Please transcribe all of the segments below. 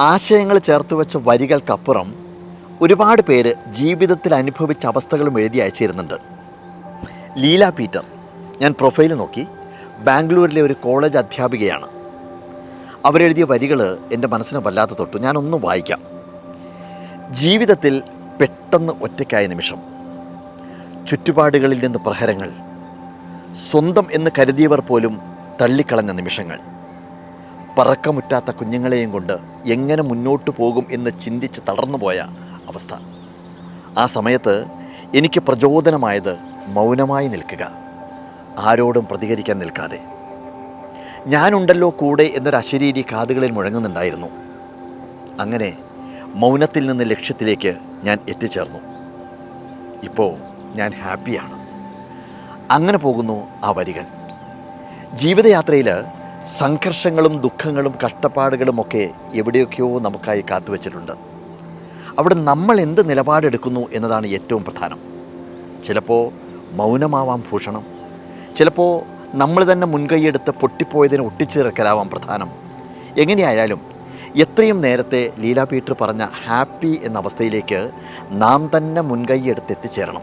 ആശയങ്ങൾ ചേർത്ത് വെച്ച വരികൾക്കപ്പുറം ഒരുപാട് പേര് ജീവിതത്തിൽ അനുഭവിച്ച അവസ്ഥകളും എഴുതി അയച്ചിരുന്നുണ്ട്. ലീല പീറ്റർ ഞാൻ പ്രൊഫൈൽ നോക്കി ബാംഗ്ലൂരിലെ ഒരു കോളേജ് അധ്യാപികയാണ്. അവരെഴുതിയ വരികൾ എന്റെ മനസ്സിനെ വല്ലാത്ത തൊട്ടു. ഞാനൊന്ന് വായിക്കാം. ജീവിതത്തിൽ പെട്ടെന്ന് ഒറ്റയ്ക്കായ നിമിഷം. ചുറ്റുപാടുകളിൽ നിന്ന് പ്രഹരങ്ങൾ. സ്വന്തം എന്ന് കരുതിയവർ പോലും തള്ളിക്കളഞ്ഞ നിമിഷങ്ങൾ. പറക്കമുറ്റാത്ത കുഞ്ഞുങ്ങളെയും കൊണ്ട് എങ്ങനെ മുന്നോട്ട് പോകും എന്ന് ചിന്തിച്ച് തളർന്നുപോയ അവസ്ഥ. ആ സമയത്ത് എനിക്ക് പ്രചോദനമായത് മൗനമായി നിൽക്കുക. ആരോടും പ്രതികരിക്കാൻ നിൽക്കാതെ. ഞാനുണ്ടല്ലോ കൂടെ എന്നൊരു അശരീരി കാതുകളിൽ മുഴങ്ങുന്നുണ്ടായിരുന്നു. അങ്ങനെ മൗനത്തിൽ നിന്ന് ലക്ഷ്യത്തിലേക്ക് ഞാൻ എത്തിച്ചേർന്നു. ഇപ്പോൾ ഞാൻ ഹാപ്പിയാണ്. അങ്ങനെ പോകുന്നു ആ വരികൾ. ജീവിതയാത്രയിൽ സംഘർഷങ്ങളും ദുഃഖങ്ങളും കഷ്ടപ്പാടുകളും ഒക്കെ എവിടെയൊക്കെയോ നമുക്കായി കാത്തുവച്ചിട്ടുണ്ട് അവിടെ നമ്മൾ എന്ത് നിലപാടെടുക്കുന്നു എന്നതാണ് ഏറ്റവും പ്രധാനം. ചിലപ്പോൾ മൗനമാവാം ഭൂഷണം. ചിലപ്പോൾ നമ്മൾ തന്നെ മുൻകൈയെടുത്ത് പൊട്ടിപ്പോയതിനെ ഒട്ടിച്ചേർക്കലാവാം പ്രധാനം. എങ്ങനെയായാലും എത്രയും നേരത്തെ ലീല പീറ്റർ പറഞ്ഞ ഹാപ്പി എന്ന അവസ്ഥയിലേക്ക് നാം തന്നെ മുൻകൈയെടുത്ത് എത്തിച്ചേരണം.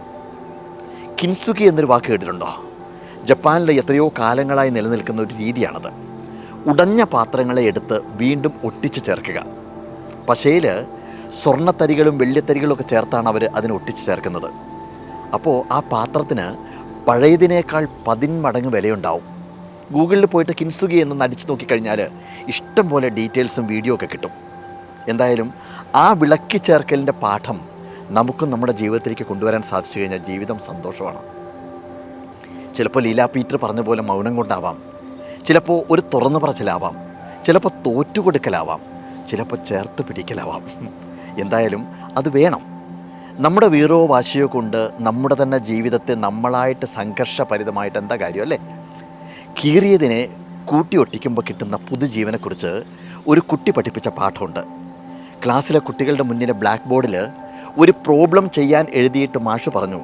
കിൻസുക്കി എന്നൊരു വാക്ക് കേട്ടിട്ടുണ്ടോ? ജപ്പാനിൽ എത്രയോ കാലങ്ങളായി നിലനിൽക്കുന്ന ഒരു രീതിയാണത്. ഉടഞ്ഞ പാത്രങ്ങളെ എടുത്ത് വീണ്ടും ഒട്ടിച്ചു ചേർക്കുക. പശയിൽ സ്വർണത്തരികളും വെള്ളിത്തരികളും ഒക്കെ ചേർത്താണ് അവർ അതിനെ ഒട്ടിച്ചു ചേർക്കുന്നത്. അപ്പോൾ ആ പാത്രത്തിന് പഴയതിനേക്കാൾ പതിന്മടങ്ങ് വിലയുണ്ടാവും. ഗൂഗിളിൽ പോയിട്ട് കിൻസുകി എന്ന് അടിച്ചു നോക്കിക്കഴിഞ്ഞാൽ ഇഷ്ടം പോലെ ഡീറ്റെയിൽസും വീഡിയോ ഒക്കെ കിട്ടും. എന്തായാലും ആ വിളക്കി ചേർക്കലിന്റെ പാഠം നമുക്കും നമ്മുടെ ജീവിതത്തിലേക്ക് കൊണ്ടുവരാൻ സാധിച്ചു കഴിഞ്ഞാൽ ജീവിതം സന്തോഷമാണ്. ചിലപ്പോൾ ലീലാ പീറ്റർ പറഞ്ഞ പോലെ മൗനം കൊണ്ടാവാം. ചിലപ്പോൾ ഒരു തുറന്നു പറച്ചിലാവാം ചിലപ്പോൾ തോറ്റുകൊടുക്കലാവാം ചിലപ്പോൾ ചേർത്ത് പിടിക്കലാവാം. എന്തായാലും അത് വേണം. നമ്മുടെ വീറോ വാശിയോ കൊണ്ട് നമ്മുടെ തന്നെ ജീവിതത്തെ നമ്മളായിട്ട് സംഘർഷഭരിതമായിട്ട് എന്താ കാര്യം അല്ലേ? കീറിയതിനെ കൂട്ടി ഒട്ടിക്കുമ്പോൾ കിട്ടുന്ന പുതുജീവനെക്കുറിച്ച് ഒരു കുട്ടി പഠിപ്പിച്ച പാഠമുണ്ട്. ക്ലാസ്സിലെ കുട്ടികളുടെ മുന്നിലെ ബ്ലാക്ക് ബോർഡിൽ ഒരു പ്രോബ്ലം ചെയ്യാൻ എഴുതിയിട്ട് മാഷ് പറഞ്ഞു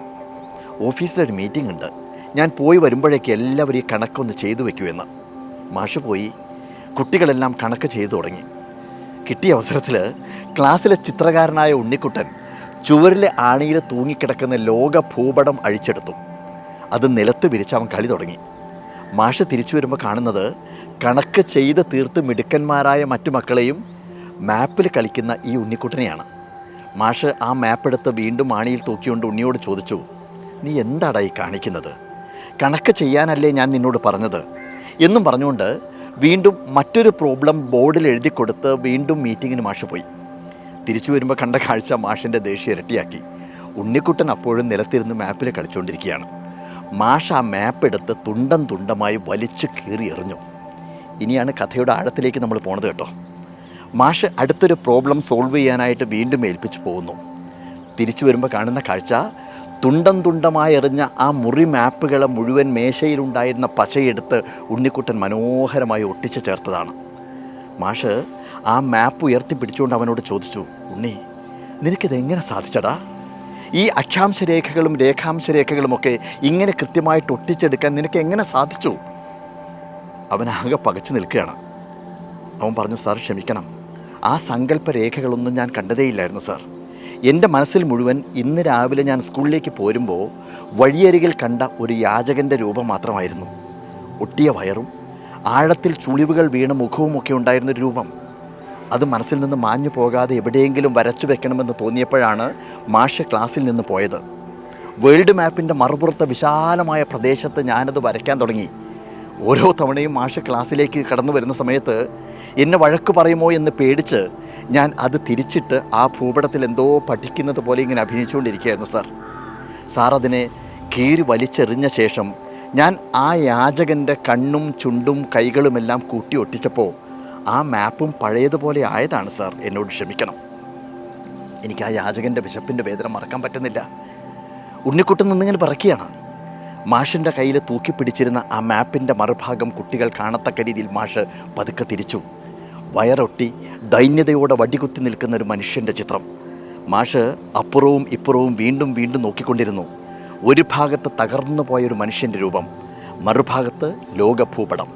ഓഫീസിലൊരു മീറ്റിംഗ് ഉണ്ട്. ഞാൻ പോയി വരുമ്പോഴേക്ക് എല്ലാവരും ഈ കണക്കൊന്ന് ചെയ്തു വെക്കുമെന്ന് മാഷ് പോയി കുട്ടികളെല്ലാം കണക്ക് ചെയ്തു തുടങ്ങി. കിട്ടിയ അവസരത്തിൽ ക്ലാസ്സിലെ ചിത്രകാരനായ ഉണ്ണിക്കുട്ടൻ ചുവരിലെ ആണിയിൽ തൂങ്ങിക്കിടക്കുന്ന ലോക ഭൂപടം അഴിച്ചെടുത്തു. അത് നിലത്ത് വിരിച്ച് അവൻ കളി തുടങ്ങി. മാഷ് തിരിച്ചു വരുമ്പോൾ കാണുന്നത് കണക്ക് ചെയ്ത് തീർത്ത് മിടുക്കന്മാരായ മറ്റു മക്കളെയും മാപ്പിൽ കളിക്കുന്ന ഈ ഉണ്ണിക്കുട്ടനെയാണ്. മാഷ് ആ മാപ്പെടുത്ത് വീണ്ടും ആണിയിൽ തൂക്കിക്കൊണ്ട് ഉണ്ണിയോട് ചോദിച്ചു നീ എന്താടാ ഈ കാണിക്കുന്നത്? കണക്ക് ചെയ്യാനല്ലേ ഞാൻ നിന്നോട് പറഞ്ഞത്? എന്നും പറഞ്ഞുകൊണ്ട് വീണ്ടും മറ്റൊരു പ്രോബ്ലം ബോർഡിൽ എഴുതി കൊടുത്ത് വീണ്ടും മീറ്റിങ്ങിന് മാഷ് പോയി. തിരിച്ചു വരുമ്പോൾ കണ്ട കാഴ്ച മാഷിന്റെ ദേഷ്യം ഇരട്ടിയാക്കി. ഉണ്ണിക്കുട്ടൻ അപ്പോഴും നിലത്തിരുന്ന് മാപ്പിൽ കളിച്ചുകൊണ്ടിരിക്കുകയാണ് മാഷ് ആ മാപ്പ് എടുത്ത് തുണ്ടം തുണ്ടമായി വലിച്ചു കീറി എറിഞ്ഞു. ഇനിയാണ് കഥയുടെ ആഴത്തിലേക്ക് നമ്മൾ പോണത് കേട്ടോ. മാഷ് അടുത്തൊരു പ്രോബ്ലം സോൾവ് ചെയ്യാനായിട്ട് വീണ്ടും ഏൽപ്പിച്ചു പോകുന്നു. തിരിച്ചു വരുമ്പോൾ കാണുന്ന കാഴ്ച തുണ്ടം തുണ്ടമായി എറിഞ്ഞ ആ മുറി മാപ്പുകളെ മുഴുവൻ മേശയിലുണ്ടായിരുന്ന പശയെടുത്ത് ഉണ്ണിക്കുട്ടൻ മനോഹരമായി ഒട്ടിച്ചു ചേർത്തതാണ്. മാഷ് ആ മാപ്പ് ഉയർത്തി പിടിച്ചുകൊണ്ട് അവനോട് ചോദിച്ചു ഉണ്ണി നിനക്കിതെങ്ങനെ സാധിച്ചടാ? ഈ അക്ഷാംശ രേഖകളും രേഖാംശ രേഖകളുമൊക്കെ ഇങ്ങനെ കൃത്യമായിട്ട് ഒട്ടിച്ചെടുക്കാൻ നിനക്ക് എങ്ങനെ സാധിച്ചു അവനാകെ പകച്ചു നിൽക്കുകയാണ്. അവൻ പറഞ്ഞു സാർ ക്ഷമിക്കണം. ആ സങ്കല്പ രേഖകളൊന്നും ഞാൻ കണ്ടതേയില്ലായിരുന്നു സാർ. എന്റെ മനസ്സിൽ മുഴുവൻ ഇന്ന് രാവിലെ ഞാൻ സ്കൂളിലേക്ക് പോരുമ്പോൾ വഴിയരികിൽ കണ്ട ഒരു യാചകന്റെ രൂപം മാത്രമായിരുന്നു. ഒട്ടിയ വയറും ആഴത്തിൽ ചുളിവുകൾ വീണ മുഖവുമൊക്കെ ഉണ്ടായിരുന്നൊരു രൂപം. അത് മനസ്സിൽ നിന്ന് മാഞ്ഞു പോകാതെ എവിടെയെങ്കിലും വരച്ചു വെക്കണമെന്ന് തോന്നിയപ്പോഴാണ് മാഷ് ക്ലാസ്സിൽ നിന്ന് പോയത്. വേൾഡ് മാപ്പിന്റെ മറുപുറത്തെ വിശാലമായ പ്രദേശത്ത് ഞാനത് വരയ്ക്കാൻ തുടങ്ങി. ഓരോ തവണയും മാഷ് ക്ലാസ്സിലേക്ക് കടന്നു വരുന്ന സമയത്ത് എന്നെ വഴക്ക് പറയുമോ എന്ന് പേടിച്ച് ഞാൻ അത് തിരിച്ചിട്ട് ആ ഭൂപടത്തിൽ എന്തോ പഠിക്കുന്നത് പോലെ ഇങ്ങനെ അഭിനയിച്ചുകൊണ്ടിരിക്കുകയായിരുന്നു സാർ. സാർ അതിനെ കീറി വലിച്ചെറിഞ്ഞ ശേഷം ഞാൻ ആ യാചകന്റെ കണ്ണും ചുണ്ടും കൈകളുമെല്ലാം കൂട്ടി ഒട്ടിച്ചപ്പോൾ ആ മാപ്പും പഴയതുപോലെ ആയതാണ് സാർ. എന്നോട് ക്ഷമിക്കണം. എനിക്ക് ആ യാചകന്റെ വിശപ്പിന്റെ വേദന മറക്കാൻ പറ്റുന്നില്ല. ഉണ്ണിക്കുട്ടൻ നിന്നിങ്ങനെ പറക്കുകയാണ്. മാഷിന്റെ കയ്യിൽ തൂക്കിപ്പിടിച്ചിരുന്ന ആ മാപ്പിന്റെ മറുഭാഗം കുട്ടികൾ കാണത്തക്ക രീതിയിൽ മാഷ് പതുക്കെ തിരിച്ചു. വയറൊട്ടി ദൈന്യതയോടെ വടികുത്തി നിൽക്കുന്ന ഒരു മനുഷ്യന്റെ ചിത്രം. മാഷ് അപ്പുറവും ഇപ്പുറവും വീണ്ടും വീണ്ടും നോക്കിക്കൊണ്ടിരുന്നു. ഒരു ഭാഗത്ത് തകർന്നു പോയൊരു മനുഷ്യന്റെ രൂപം മറുഭാഗത്ത് ലോകഭൂപടം.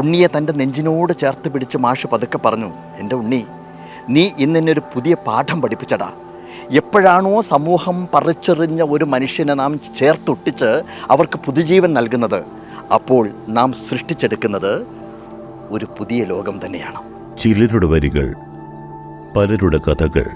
ഉണ്ണിയെ തന്റെ നെഞ്ചിനോട് ചേർത്ത് പിടിച്ച് മാഷ് പതുക്കെ പറഞ്ഞു എന്റെ ഉണ്ണി നീ ഇന്നെന്നെ ഒരു പുതിയ പാഠം പഠിപ്പിച്ചടാ. എപ്പോഴാണോ സമൂഹം പറിച്ചെറിഞ്ഞ ഒരു മനുഷ്യനെ നാം ചേർത്തൊട്ടിച്ച് അവർക്ക് പുതുജീവൻ നൽകുന്നത് അപ്പോൾ നാം സൃഷ്ടിച്ചെടുക്കുന്നത് ഒരു പുതിയ ലോകം തന്നെയാണ്. ചിലരുടെ വരികൾ പലരുടെ കഥകൾ